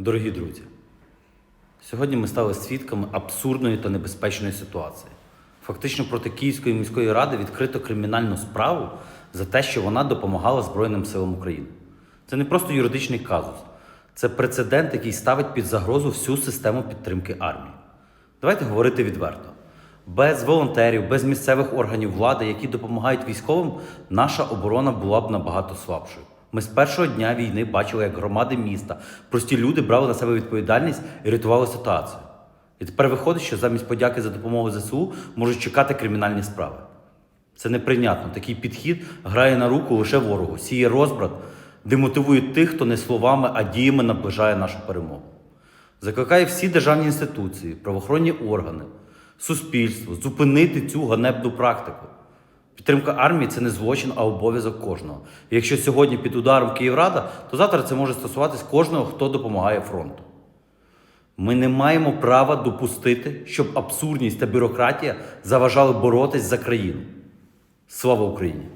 Дорогі друзі, сьогодні ми стали свідками абсурдної та небезпечної ситуації. Фактично проти Київської міської ради відкрито кримінальну справу за те, що вона допомагала Збройним силам України. Це не просто юридичний казус, це прецедент, який ставить під загрозу всю систему підтримки армії. Давайте говорити відверто. Без волонтерів, без місцевих органів влади, які допомагають військовим, наша оборона була б набагато слабшою. Ми з першого дня війни бачили, як громади міста, прості люди брали на себе відповідальність і рятували ситуацію. І тепер виходить, що замість подяки за допомогу ЗСУ можуть чекати кримінальні справи. Це неприйнятно. Такий підхід грає на руку лише ворогу, сіє розбрат, демотивує тих, хто не словами, а діями наближає нашу перемогу. Закликає всі державні інституції, правоохоронні органи, суспільство зупинити цю ганебну практику. Підтримка армії це не злочин, а обов'язок кожного. І якщо сьогодні під ударом Київрада, то завтра це може стосуватись кожного, хто допомагає фронту. Ми не маємо права допустити, щоб абсурдність та бюрократія заважали боротись за країну. Слава Україні!